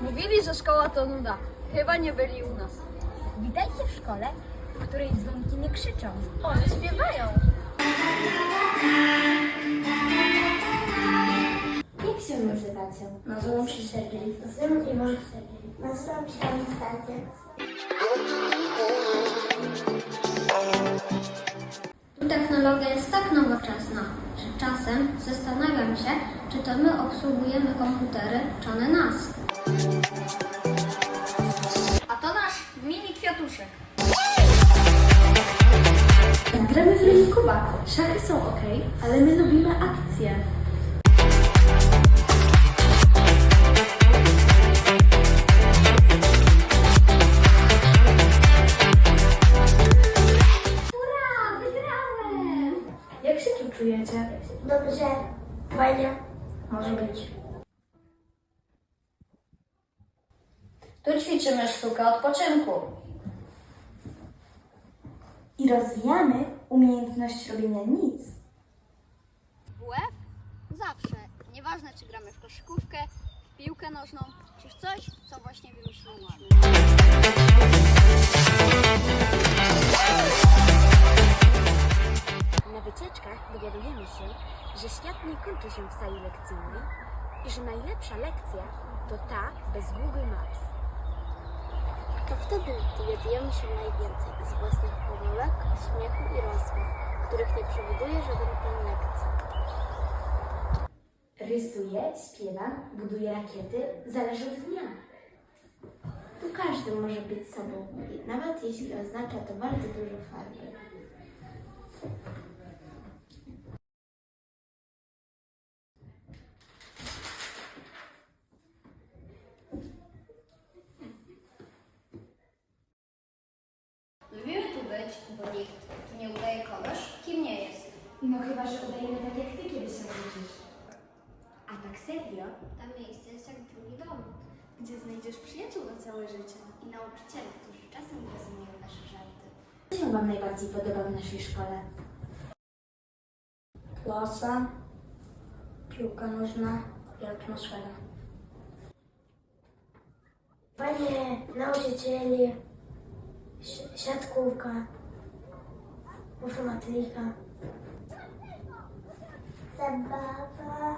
Mówili, że szkoła to nuda. Chyba nie byli u nas. Witajcie w szkole, w której dzwonki nie krzyczą. One śpiewają. Jak się nazywacie? Nazywam się Sergiej. Nazywam się Sergiej. Nazywam się Anastazja. Technologia jest tak nowoczesna, czasem zastanawiam się, czy to my obsługujemy komputery, czy one nas. A to nasz mini kwiatuszek. Gramy w Renikuba. Szachy są ok, ale my lubimy akcje. Dobrze. Fajnie. Może być. Tu ćwiczymy sztukę odpoczynku. I rozwijamy umiejętność robienia nic. WF? Zawsze. Nieważne, czy gramy w koszykówkę, w piłkę nożną, czy w coś, co właśnie wymyśliliśmy. Wycieczkach dowiadujemy się, że świat nie kończy się w sali lekcyjnej i że najlepsza lekcja to ta bez Google Maps. To wtedy dowiadujemy się najwięcej z własnych pomyłek, śmiechu i rozmów, których nie przewiduje żaden plan lekcji. Rysuję, śpiewam, buduję rakiety, zależy od dnia. Tu każdy może być sobą, nawet jeśli oznacza to bardzo dużo farby. Lubimy tu być, bo nikt tu nie udaje kogoś, kim nie jest. No chyba, że udajemy tak jak ty, kiedy się uczysz. A tak serio? To miejsce jest jak drugi dom. Gdzie znajdziesz przyjaciół na całe życie. I nauczyciele, którzy czasem rozumieją nasze żarty. Co się Wam najbardziej podoba w naszej szkole? Klasa, piłka nożna i atmosfera. Panie nauczycieli, si- siatkówka, informatyka. แต่บ้าบ้า